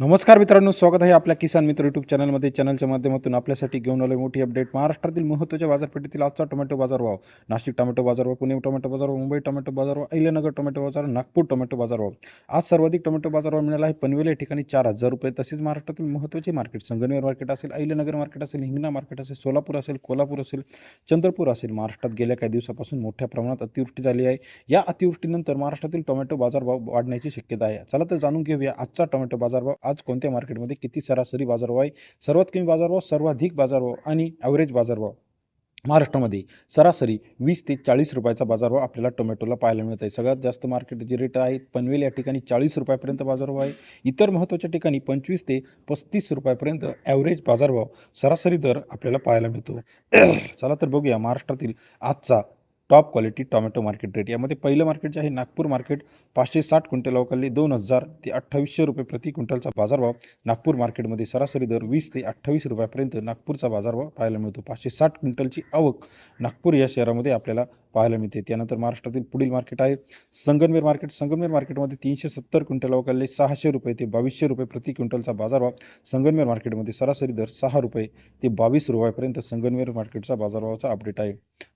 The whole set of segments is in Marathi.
नमस्कार मित्रांनो स्वागत आहे आपल्या किसान मित्र यूट्यूब चॅनलमध्ये चॅनलच्या माध्यमातून आपल्यासाठी घेऊन आलो मोठी अपडेट महाराष्ट्रातील महत्त्वाच्या बाजारपेठेतील आजचा टोमॅटो बाजारभाव. नाशिक टोमॅटो बाजारभाव पुणे टोमॅटो बाजारभाव मुंबई टोमॅटो बाजारभाव अहिल्यानगर टोमॅटो बाजार नागपूर टोमॅटो बाजारभाव. आज सर्वाधिक टोमॅटो बाजारभाव मिळाला आहे पनवेल या ठिकाणी चार हजार रुपये. तसेच महाराष्ट्रातील महत्त्वाचे मार्केट संगमेर मार्केट असेल अहिल्यानगर मार्केट असेल हिंगणा मार्केट असेल सोलापूर असेल कोल्हापूर असेल चंद्रपूर असेल. महाराष्ट्रात गेल्या काही दिवसापासून मोठ्या प्रमाणात अतिवृष्टी झाली आहे. या अतिवृष्टीनंतर महाराष्ट्रातील टोमॅटो बाजारभाव वाढण्याची शक्यता आहे. चला तर जाणून घेऊया आजचा टोमॅटो बाजारभाव आज कोणत्या मार्केटमध्ये किती सरासरी बाजारभाव आहे? सर्वात कमी बाजारभाव सर्वाधिक बाजारभाव आणि ॲव्हरेज बाजारभाव महाराष्ट्रामध्ये सरासरी वीस ते चाळीस रुपयाचा बाजारभाव आपल्याला टोमॅटोला पाहायला मिळत आहे. सगळ्यात जास्त मार्केटचे रेट आहेत पनवेल या ठिकाणी चाळीस रुपयापर्यंत बाजारभाव आहे. इतर महत्त्वाच्या ठिकाणी पंचवीस ते पस्तीस रुपयापर्यंत ॲव्हरेज बाजारभाव सरासरी दर आपल्याला पाहायला मिळतो. चला तर बघूया महाराष्ट्रातील आजचा top quality tomato market rate यामध्ये पहिलं मार्केट जे आहे नागपूर मार्केट पाचशे साठ क्विंटल अवकाली दोन हजार ते अठ्ठावीसशे रुपये प्रति क्विंटलचा बाजारभाव. नागपूर मार्केटमध्ये सरासरी दर वीस ते अठ्ठावीस रुपयापर्यंत नागपूरचा बाजारभाव पाहायला मिळतो. पाचशे साठ क्विंटलची आवक नागपूर या शहरामध्ये आपल्याला पाहायला मिळते. त्यानंतर महाराष्ट्रातील पुढील मार्केट आहे संगमनेर मार्केट संगमनेर मार्केटमध्ये तीनशे सत्तर क्विंटल अवकाले सहाशे रुपये ते बावीसशे रुपये प्रति क्विंटलचा बाजारभाव. संगमनेर मार्केटमध्ये सरासरी दर सहा रुपये ते बावीस रुपयापर्यंत संगमनेर मार्केटचा बाजारभावाचा अपडेट आहे.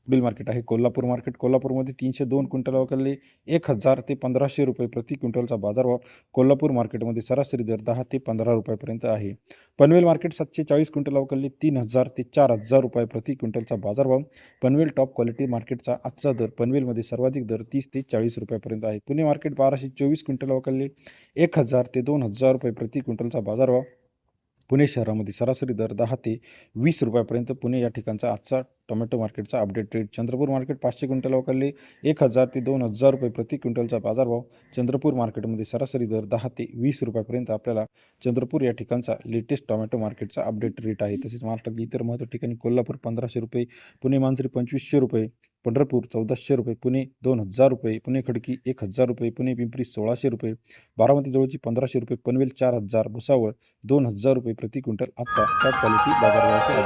पुढील मार्केट आहे. कोल्हापूर मार्केट कोल्हापूरमध्ये तीनशे दोन क्विंटल अवकाले एक हजार ते पंधराशे रुपये प्रति क्विंटलचा बाजारभाव कोल्हापूर मार्केटमध्ये सरासरी दर दहा ते पंधरा रुपयापर्यंत आहे. पनवेल मार्केट सातशे चाळीस क्विंटल अवकाले तीन हजार ते चार हजार रुपये प्रति क्विंटलचा बाजारभाव. पनवेल टॉप क्वालिटी मार्केटचा आजचा दर पनवेलमध्ये सर्वाधिक दर तीस ते चाळीस रुपयापर्यंत आहे. पुणे मार्केट बाराशे चोवीस क्विंटल अवकाले एक हजार ते दोन हजार रुपये प्रति क्विंटलचा बाजारभाव. पुणे शहरामध्ये सरासरी दर दहा ते वीस रुपयापर्यंत पुणे या ठिकाणचा आजचा टोमॅटो मार्केटचा अपडेट रेट चंद्रपूर मार्केट पाचशे क्विंटल अवकाले एक हजार ते दोन हजार रुपये प्रति क्विंटलचा बाजारभाव. चंद्रपूर मार्केटमध्ये सरासरी दर दहा ते वीस रुपयापर्यंत आपल्याला चंद्रपूर या ठिकाणचा लेटेस्ट टोमॅटो मार्केटचा अपडेट रेट आहे. तसेच महाराष्ट्रातील इतर महत्त्व ठिकाणी कोल्हापूर पंधराशे रुपये पुणे मांजरी पंचवीसशे रुपये पंढरपूर चौदाशे रुपये पुणे दोन हजार रुपये पुणे खडकी एक हजार रुपये पुणे पिंपरी सोळाशे रुपये बारामती जवळची पंधराशे रुपये पनवेल चार हजार भुसावळ दोन हजार रुपये प्रति क्विंटल. आजचा त्या क्वालिटी बाजारभावाचे